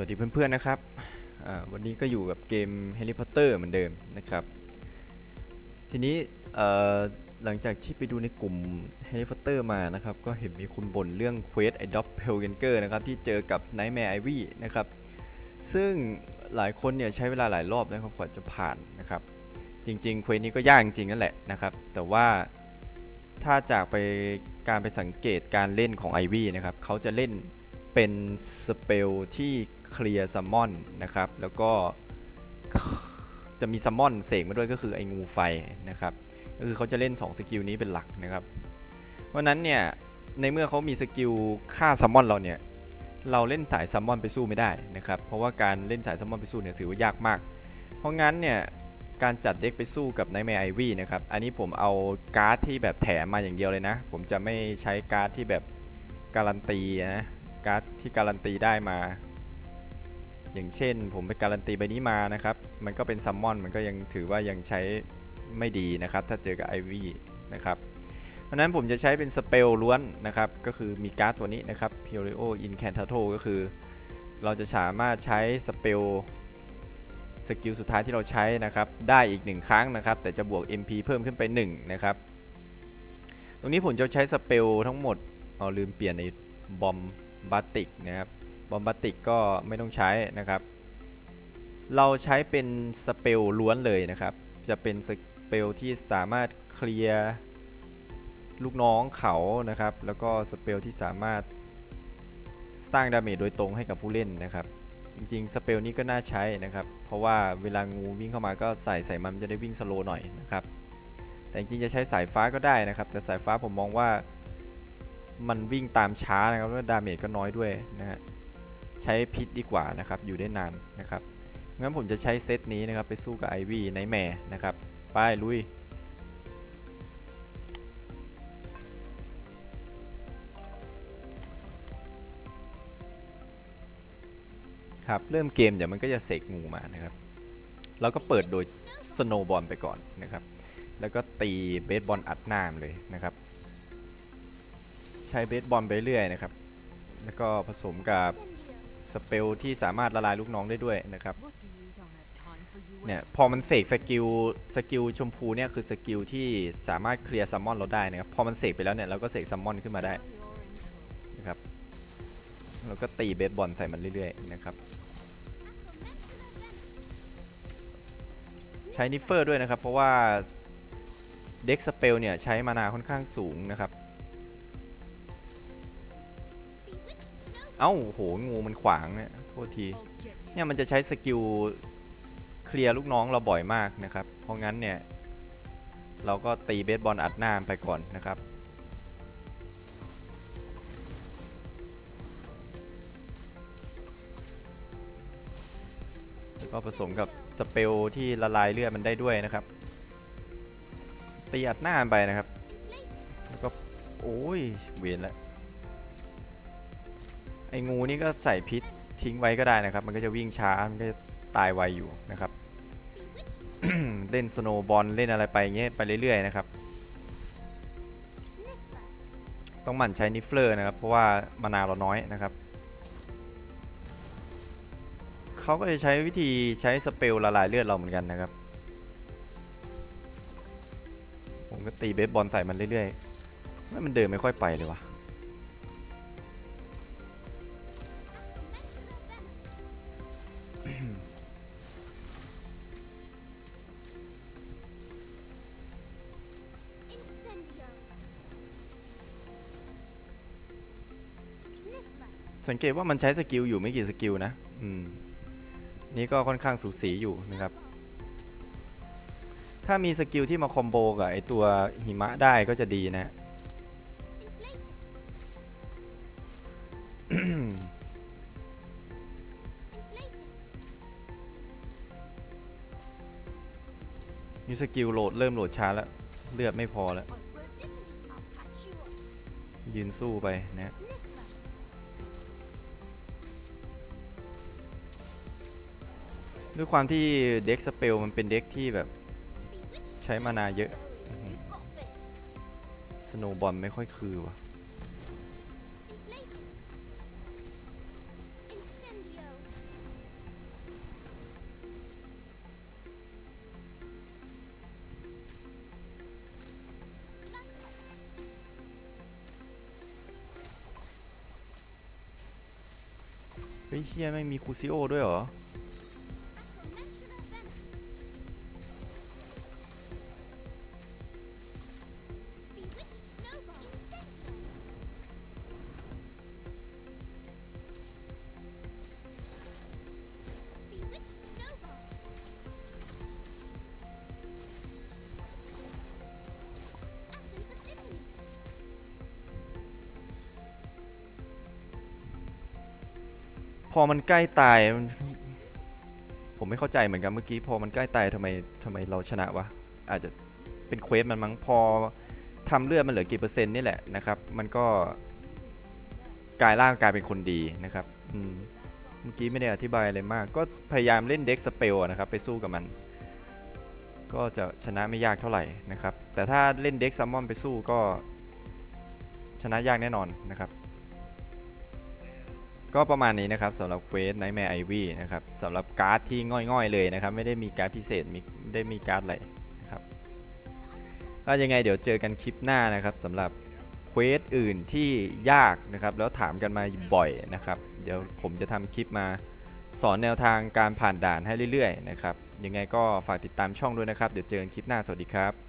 วัสดีเพื่อนๆนะครับ วันนี้ก็อยู่กับเกม Harry Potter เหมือนเดิมนะครับ ทีนี้หลังจากที่ไปดูในกลุ่ม Harry Potter มานะครับ ก็เห็นมีคุณบ่นเรื่อง Quest i d o p p e l g a n g e r นะครับ ที่เจอกับ Nightmare Ivy นะครับ ซึ่งหลายคนเนี่ยใช้เวลาหลายรอบนะครับกว่าจะผ่านนะครับ จริงๆ เควสนี้ก็ยากจริงนั่นแหละนะครับ แต่ว่าถ้าจากไปการไปสังเกตการเล่นของ Ivy นะครับเขาจะเล่นเป็นสเปลที่ เคลียร์ซัมมอนนะครับ แล้วก็จะมีซัมมอนเสกมาด้วยก็คือไอ้งูไฟนะครับก็คือเขาจะเล่น 2 สกิลนี้เป็นหลักนะครับ เพราะนั้นเนี่ยในเมื่อเขามีสกิลฆ่าซัมมอนเราเนี่ยเราเล่นสายซัมมอนไปสู้ไม่ได้นะครับ เพราะว่าการเล่นสายซัมมอนไปสู้เนี่ยถือว่ายากมาก เพราะงั้นเนี่ยการจัดเด็กไปสู้กับ Nightmare Ivy นะครับ อันนี้ผมเอาการ์ดที่แบบแถมมาอย่างเดียวเลยนะ ผมจะไม่ใช้การ์ดที่แบบการันตีนะ การ์ดที่การันตีได้มา อย่างเช่น ผมไปการันตีใบนี้มานะครับ มันก็เป็นซัมมอนมันก็ยังถือว่ายังใช้ไม่ดีนะครับ ถ้าเจอกับไอวี่นะครับเพราะนั้นผมจะใช้เป็นสเปลล้วนนะครับ ก็คือมีการ์ดตัวนี้นะครับ p u r i o Incantato ก็คือ เราจะสามารถใช้สเปลสกิลสุดท้ายที่เราใช้นะครับ ได้อีกหนึ่งครั้งนะครับ แต่จะบวก MP เพิ่มขึ้นไป 1 นะครับ ตรงนี้ผมจะใช้สเปลทั้งหมดเอาลืมเปลี่ยนในบอมบาติกนะครับ บอมบาติกก็ไม่ต้องใช้นะครับ เราใช้เป็นสเปลล้วนเลยนะครับ จะเป็นสเปลที่สามารถเคลียร์ลูกน้องเขานะครับ แล้วก็สเปลที่สามารถสร้างดาเมจโดยตรงให้กับผู้เล่นนะครับ จริงๆ สเปลนี้ก็น่าใช้นะครับ เพราะว่าเวลางูวิ่งเข้ามาก็ใส่ใส่มันจะได้วิ่งสโลหน่อยนะครับ แต่จริงๆจะใช้สายฟ้าก็ได้นะครับ แต่สายฟ้าผมมองว่ามันวิ่งตามช้านะครับแล้วดาเมจก็น้อยด้วยนะฮะ ใช้พิษดีกว่านะครับอยู่ได้นานนะครับงั้นผมจะใช้เซตนี้นะครับไปสู้กับไอวี่ไนแมร์นะครับไปลุยครับเริ่มเกมเดี๋ยวมันก็จะเสกงูมานะครับแล้วก็เปิดโดยสโนบอลไปก่อนนะครับ แล้วก็ตีเบสบอลอัดหน้ามเลยนะครับ ใช้เบสบอลไปเรื่อยนะครับ แล้วก็ผสมกับ สเปลที่สามารถละลายลูกน้องได้ด้วยนะครับเนี่ยพอมันเสกสกิลสกิลชมพูเนี่ยคือสกิลที่สามารถเคลียร์ซัมมอนเราได้นะครับพอมันเสกไปแล้วเนี่ยเราก็เสกซัมมอนขึ้นมาได้นะครับเราก็ตีเบสบอลใส่มันเรื่อยๆนะครับใช้นิฟเฟอร์ด้วยนะครับเพราะว่าเด็กสเปลเนี่ยใช้มานาค่อนข้างสูงนะครับ เอ้าโหงูมันขวางเนี่ยโทษทีเนี่ยมันจะใช้สกิลเคลียร์ลูกน้องเราบ่อยมากนะครับ เพราะงั้นเนี่ย เราก็ตีเบสบอลอัดหน้าไปก่อนนะครับแล้วก็ผสมกับสเปลที่ละลายเลือดมันได้ด้วยนะครับ ตีอัดหน้าไปนะครับ แล้วก็ โอ้ยเวียนแล้ว ไอ้งูนี่ก็ใส่พิษทิ้งไว้ก็ได้นะครับ มันก็จะวิ่งช้า มันก็จะตายไวอยู่นะครับ เล่นสโนบอลเล่นอะไรไปเงี้ยไปเรื่อยๆนะครับ ต้องหมั่นใช้นิฟเฟอร์นะครับ เพราะว่ามานาเราน้อยนะครับ เขาก็จะใช้วิธีใช้สเปลละลายเลือดเราเหมือนกันนะครับ ผมก็ตีเบสบอลใส่มันเรื่อยๆแล้วมันเดินไม่ค่อยไปเลยวะ สังเกตว่ามันใช้สกิลอยู่ไม่กี่สกิลนะ อืม นี่ก็ค่อนข้างสูสีอยู่นะครับ ถ้ามีสกิลที่มาคอมโบกับไอตัวหิมะได้ก็จะดีนะ มีสกิลโหลดเริ่มโหลดช้าแล้ว เลือดไม่พอแล้ว ยืนสู้ไปนะ ด้วยความที่เด็กสเปลมันเป็นเด็กที่แบบใช้มานาเยอะสโนบอลไม่ค่อยคือวะเฮ้ยเฮียไม่มีคูซิโอด้วยเหรอ อมันใกล้ตายมันผมไม่เข้าใจเหมือนกันเมื่อกี้พอมันใกล้ตายทำไมทำไมเราชนะวะ อาจจะเป็นเควสมันมั้งพอทำเลือดมันเหลือกี่เปอร์เซ็นต์นี่แหละนะครับ มันก็กลายร่างกลายเป็นคนดีนะครับอืมเมื่อกี้ไม่ได้อธิบายอะไรมาก ก็พยายามเล่นเด็กสเปลนะครับ ไปสู้กับมัน ก็จะชนะไม่ยากเท่าไหร่นะครับ แต่ถ้าเล่นเด็กซัมมอนไปสู้ก็ชนะยากแน่นอนนะครับ ก็ประมาณนี้นะครับสำหรับเควสไนท์แมร์ไอวี่นะครับสำหรับการ์ดที่ง่อยๆเลยนะครับ ไม่ได้มีการ์ดพิเศษมีไม่ได้มีการ์ดอะไรนะครับก็ยังไงเดี๋ยวเจอกันคลิปหน้านะครับสำหรับเควสอื่นที่ยากนะครับ แล้วถามกันมาบ่อยนะครับ เดี๋ยวผมจะทำคลิปมาสอนแนวทางการผ่านด่านให้เรื่อยๆนะครับยังไงก็ฝากติดตามช่องด้วยนะครับ เดี๋ยวเจอกันคลิปหน้าสวัสดีครับ